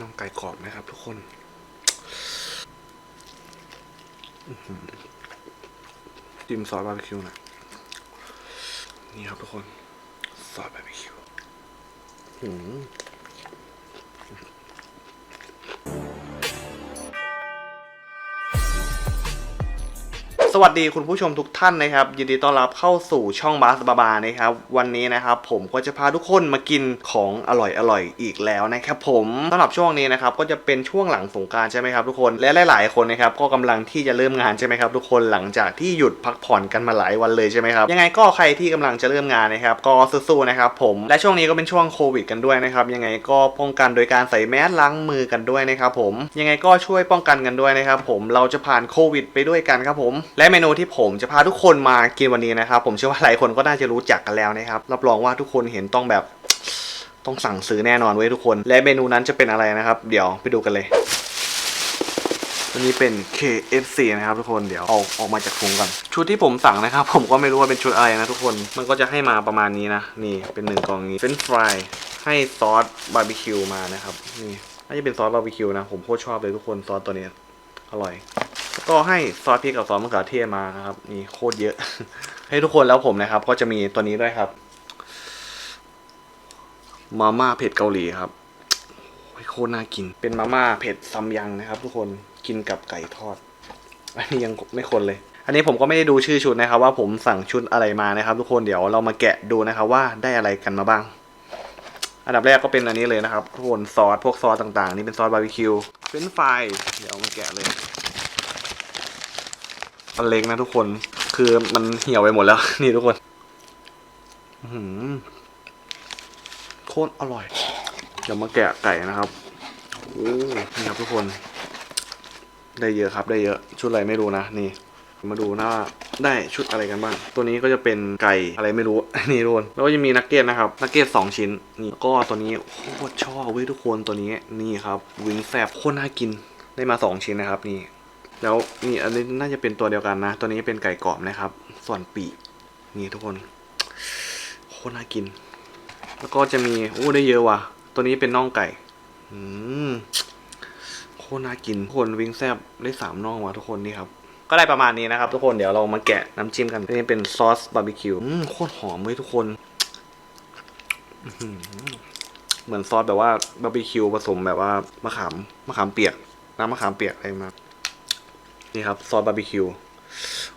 น้องไก่กรอบนะครับทุกคนจิ้มซอสบาร์บีคิวนะนี่ครับทุกคน ซอสบาร์บีคิวหืม สวัสดีคุณผู้ชมทุกท่านนะครับยินดีต้อนรับเข้าสู่ช่องบาสบาบานะครับวันนี้นะครับผมก็จะพาทุกคนมากินของอร่อยอร่อยๆอีกแล้วนะครับผมสำหรับช่วงนี้นะครับก็จะเป็นช่วงหลังสงการใช่ไหมครับทุกคนและหลาย ๆ คนนะครับก็กำลังที่จะเริ่มงานใช่ไหมครับทุกคนหลังจากที่หยุดพักผ่อนกันมาหลายวันเลยใช่ไหมครับยังไงก็ใครที่กำลังจะเริ่มงานนะครับก็สู้ๆนะครับผมและช่วงนี้ก็เป็นช่วงโควิดกันด้วยนะครับยังไงก็ป้องกันโดยการใส่แมสล้างมือกันด้วยนะครับผมยังไงก็ช่วยป้องกันกันด้วยนะครับผมเราจะผ่านโควิดไปด้วยกันครับผมและและเมนูที่ผมจะพาทุกคนมากินวันนี้นะครับ ผมเชื่อว่าหลายคนก็น่าจะรู้จักกันแล้วนะครับ รับรองว่าทุกคนเห็นต้องแบบต้องสั่งซื้อแน่นอนเว้ยทุกคน และเมนูนั้นจะเป็นอะไรนะครับ เดี๋ยวไปดูกันเลยตัวนี้เป็น KFC นะครับทุกคนเดี๋ยวเอาออกมาจากถุงก่อนชุดที่ผมสั่งนะครับ ผมก็ไม่รู้ว่าเป็นชุดอะไรนะทุกคนมันก็จะให้มาประมาณนี้นะนี่เป็นหนึ่งกล่องนี้เป็นฟรายให้ซอสบาร์บีคิวมานะครับนี่น่าจะเป็นซอสบาร์บีคิวนะผมโคตรชอบเลยทุกคนซอสตัวนี้อร่อย ก็ให้ซอสพริกกับซอสมะเขือเทศมานะครับนี่โคตรเยอะ ให้ทุกคนแล้วผมนะครับ ก็จะมีตัวนี้ด้วยครับ มาม่าเผ็ดเกาหลีครับโคตรน่ากิน เป็นมาม่าเผ็ดซัมยังนะครับ ทุกคนกินกับไก่ทอด อันนี้ยังไม่คนเลย อันนี้ผมก็ไม่ได้ดูชื่อชุดนะครับ ว่าผมสั่งชุดอะไรมานะครับ ทุกคนเดี๋ยวเรามาแกะดูนะครับ ว่าได้อะไรกันมาบ้าง อันดับแรกก็เป็นอันนี้เลยนะครับทุกคนซอสพวกซอสต่างๆ นี่เป็นซอสบาร์บีคิวเป็นไฟรายเดี๋ยวมาแกะเลย อันเล็กนะทุกคน คือมันเหี่ยวไปหมดแล้ว นี่ทุกคนหือโคตรอร่อย เดี๋ยวมาแกะไก่นะครับ โอ้นี่ครับทุกคน ได้เยอะครับ ได้เยอะ ชุดอะไรไม่รู้นะ นี่ มาดูหน้าได้ชุดอะไรกันบ้าง ตัวนี้ก็จะเป็นไก่อะไรไม่รู้ นี่ทุกคนแล้วก็จะมีนักเก็ตนะครับ นักเก็ตสองชิ้น นี่ก็ตัวนี้โคตรชอบเว้ยทุกคน ตัวนี้ นี่ครับ วิงแซบโคตรน่ากิน ได้มาสองชิ้นนะครับ นี่ แล้วนี่อันนี้น่าจะเป็นตัวเดียวกันนะ ตัวนี้เป็นไก่กรอบนะครับ ส่วนปีกนี่ทุกคนโคตรน่ากิน แล้วก็จะมีโอ้ได้เยอะว่ะ ตัวนี้เป็นน่องไก่อืมโคตรน่ากินทุกคนวิงแซบได้สามน่องว่ะทุกคนนี่ครับก็ได้ประมาณนี้นะครับทุกคนเดี๋ยวเรามาแกะน้ำจิ้มกันนนี้เป็นซอสบาร์บีคิวอืมโคตรหอมเลยทุกคนเหมือนซอสแบบว่าบาร์บีคิวผสมแบบว่ามะขามมะขามเปียกน้ำมะขามเปียกอะไรมา นี่ครับซอสบาร์บีคิว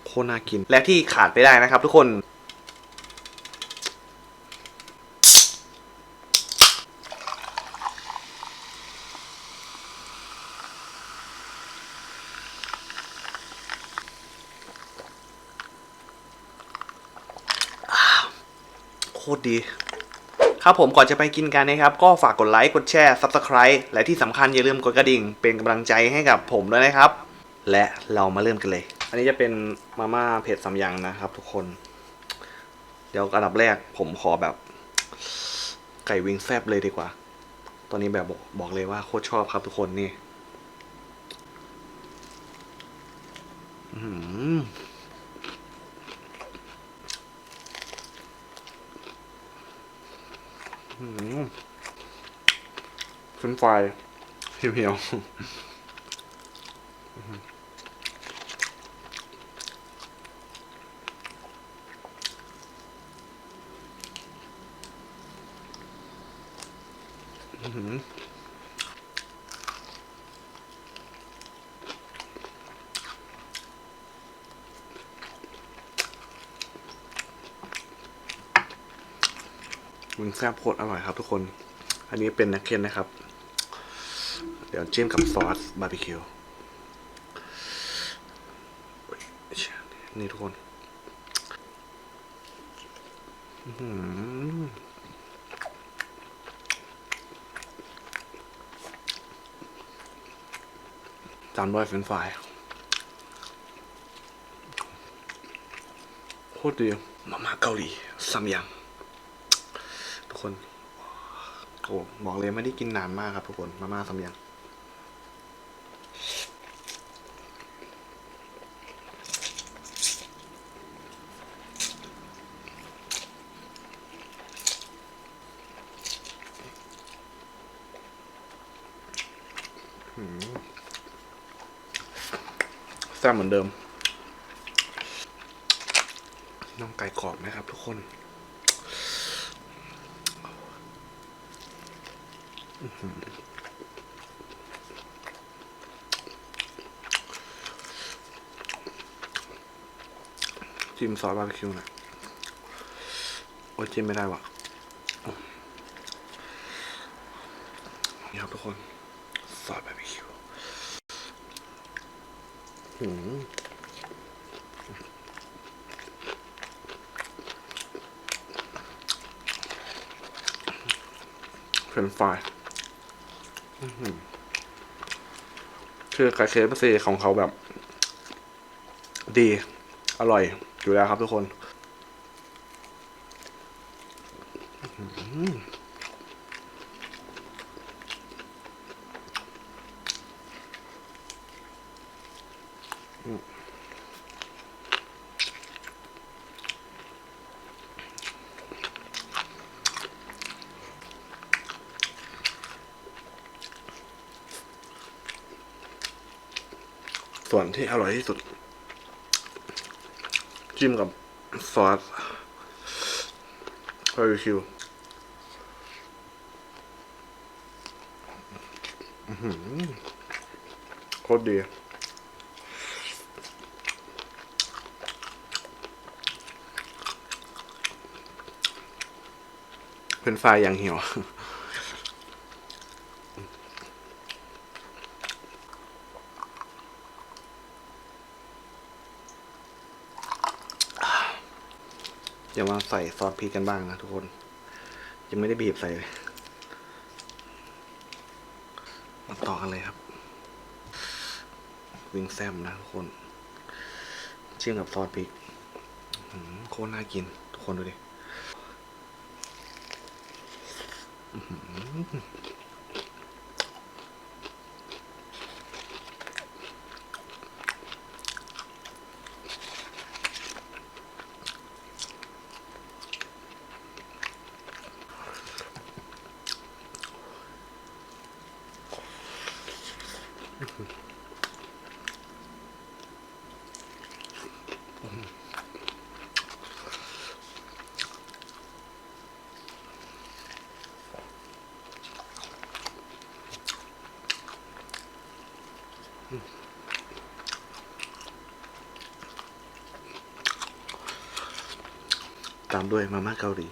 โคตรน่ากิน และที่ขาดไปได้นะครับ ทุกคนโคตรดีครับผมก่อนจะไปกินกันนะครับ ก็ฝากกดไลค์ กดแชร์ Subscribe และที่สำคัญอย่าลืมกดกระดิ่ง เป็นกำลังใจให้กับผมด้วยนะครับ และเรามาเริ่มกันเลย อันนี้จะเป็นมาม่าเผ็ดสามยังนะครับ ทุกคน เดี๋ยวอันดับแรกผมขอแบบ ไก่วิงแซบเลยดีกว่า ตอนนี้แบบบอกบอกเลยว่าโคตรชอบครับทุกคนนี่อื้อหืออืมเฟรนช์ฟเหี่ยวๆ อื้อหือวิงแซ่บโคตรอร่อยครับทุกคน อันนี้เป็นนักเก็ตนะครับ เดี๋ยวจิ้มกับซอสบาร์บีคิว นี่ทุกคน อือหือ ตามด้วยเฟรนฟรายโคตรดีมาม่าเกาหลีซัมยัง ทุกคนโอ้บอกเลยไม่ได้กินนานมากครับทุกคนมาม่าซัมยัง ซ่บเหมือนเดิมน้องไก่กรอบนะครับทุกคนจิ้มซอสบาร์บีคิวหน่อยโอ้ยจิ้มไม่ได้ว่ะนี่ครับทุกคน ซอสบาร์บีคิวหืม เฟรนช์ฟรายคือไก่เคฟซีของเขาแบบ ดี อร่อย อยู่แล้วครับทุกคน อื้อ ส่วนที่อร่อยที่สุด จิ้มกับซอสบาร์บีคิวโคตรดีเป็นไฟยอย่างเหี่ยว เดี๋ยวมาใส่ซอสพริกกันบ้างนะทุกคน ยังไม่ได้บีบใส่เลยมาต่อกันเลยครับ วิงแซมนะทุกคนเชื่อมกับซอสพริกโคตรน่ากิน ทุกคนดูดิ ตามด้วยมาม่าเกาหลี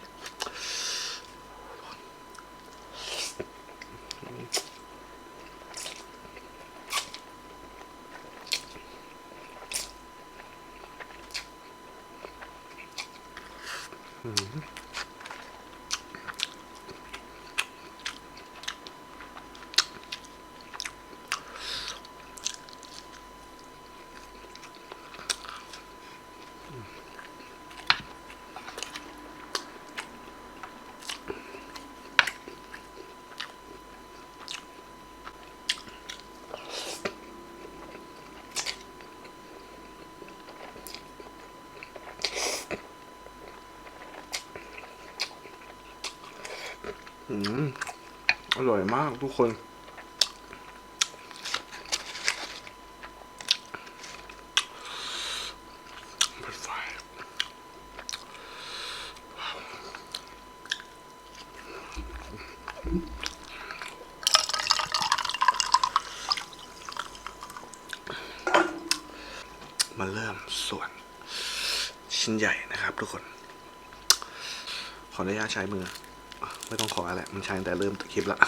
อืมอร่อยมากทุกคน มาเริ่มส่วน ชิ้นใหญ่นะครับทุกคน ขออนุญาตใช้มือ ไม่ต้องขออะไรมันใช้แต่เริ่มคลิปละ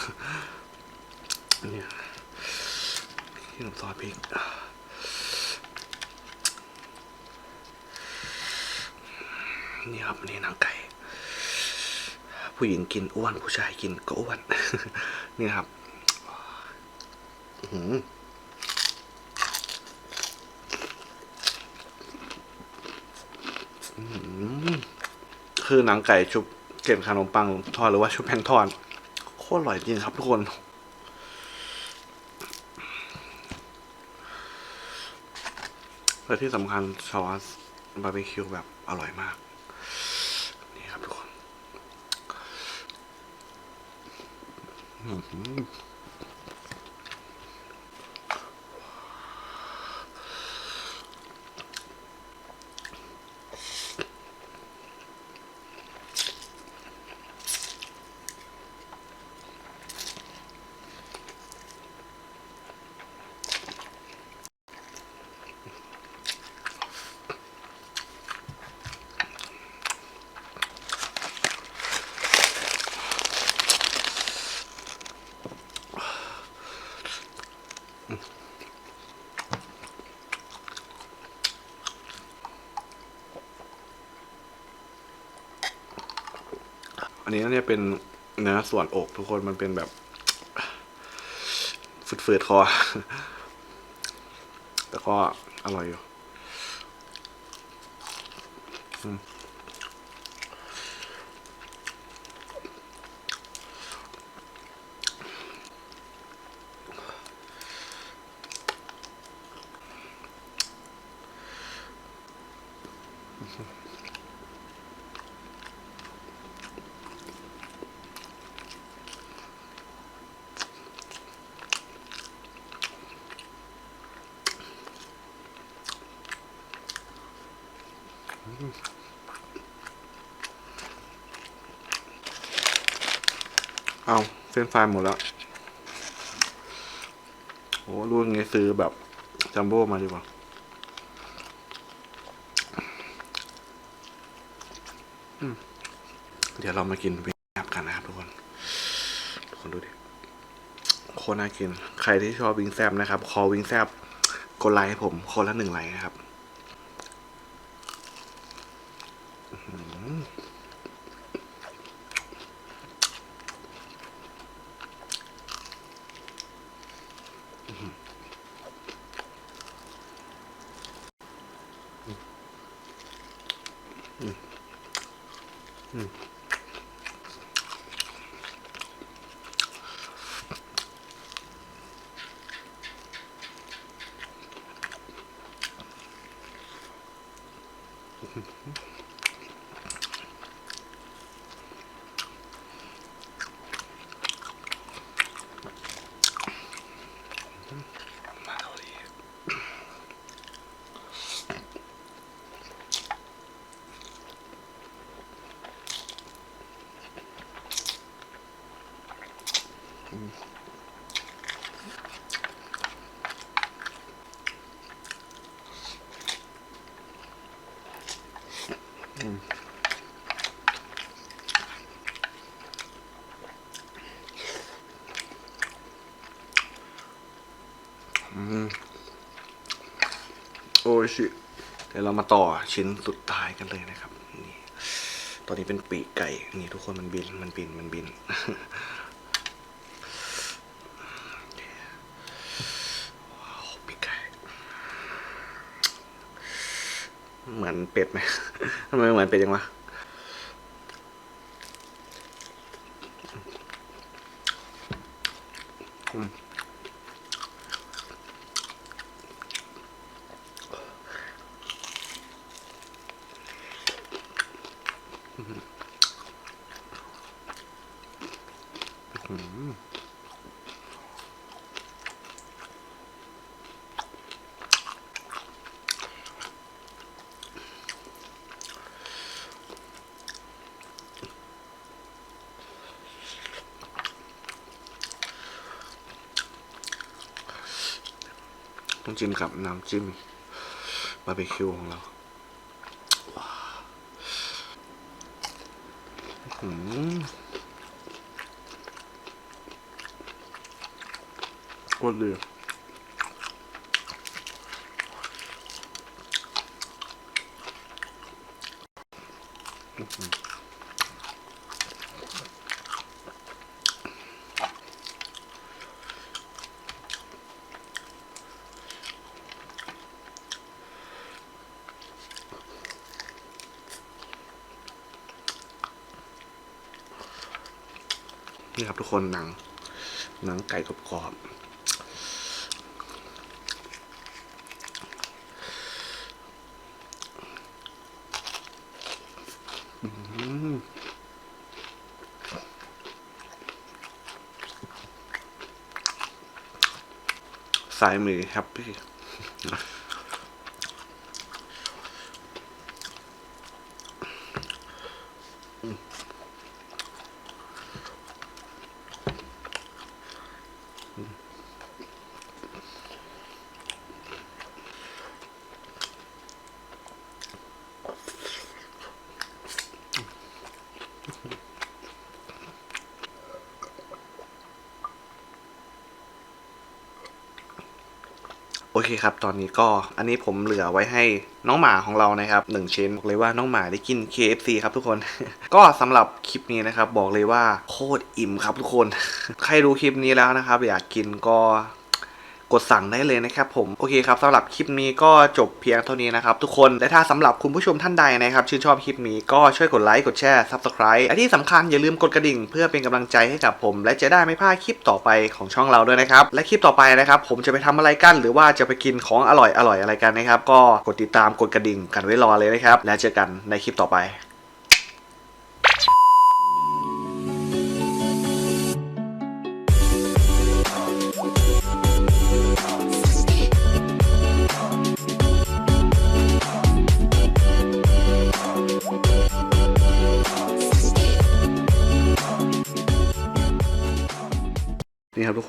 เนี่ยที่น้ำซอสพริกนี่ครับนี่นังไก่ ผู้หญิงกินอ้วนผู้ชายกินก็อ้วนนี่ครับอื้อหืออื้อหือคือหนังไก่ชุบ เก็บขนมปังทอดหรือว่าชุบแป้งทอดโคตรอร่อยจริงครับทุกคน และที่สำคัญซอสบาร์บีคิวแบบอร่อยมาก นี่ครับทุกคน นนี้เนี่ยเป็นเนื้อส่วนอกทุกคนมันเป็นแบบฝืดๆคอ แต่ก็อร่อยอยู่ เอาเส้นไฟรายหมดแล้วโอ้รุ่นนี้ซื้อแบบจัมโบ้มาดีกว่าเดี๋ยวเรามากินวิงแซบกันนะครับทุกคนทุกคนดูดิโคตรน่ากิน ใครที่ชอบวิงแซบนะครับ คอวิงแซบกดไลค์ให้ผม คนละหนึ่งไลค์นะครับ Mm-hmm. อชิเดี๋ยวเรามาต่อชิ้นสุดท้ายกันเลยนะครับนี่ตอนนี้เป็นปีกไก่ นี่ทุกคนมันบินมันบินมันบินว้าวปีกไก่เหมือนเป็ดไหมทำไมเหมือนเป็ดยังวะ ต้องจิ้มกับน้ำจิ้มบาร์บีคิวของเราว้าวอื้อหืมโคตรดี นี่ครับทุกคนหนัง หนังไก่กรอบๆอื้อหือสายมือแฮปปี้ อเคครับ ตอนนี้ก็อันนี้ผมเหลือไว้ให้น้องหมาของเรานะครับหนึ่งชิ้นบอกเลยว่าน้องหมาได้กิน KFC ครับทุกคน ก็สำหรับคลิปนี้นะครับ บอกเลยว่าโคตรอิ่มครับทุกคน ใครดูคลิปนี้แล้วนะครับ อยากกินก็ กดสั่งได้เลยนะครับผมโอเคครับสำหรับคลิปนี้ก็จบเพียงเท่านี้นะครับทุกคนและถ้าสำหรับคุณผู้ชมท่านใดนะครับชื่นชอบคลิปนี้ก็ช่วยกดไลค์กดแชร์ Subscribe และที่สำคัญอย่าลืมกดกระดิ่ง เพื่อเป็นกำลังใจให้กับผม และจะได้ไม่พลาดคลิปต่อไปของช่องเราด้วยนะครับและคลิปต่อไปนะครับผมจะไปทำอะไรกัน หรือว่าจะไปกินของอร่อยอร่อยอะไรกันนะครับก็กดติดตามกดกระดิ่งกันไว้รอเลยนะครับและเจอกันในคลิปต่อไป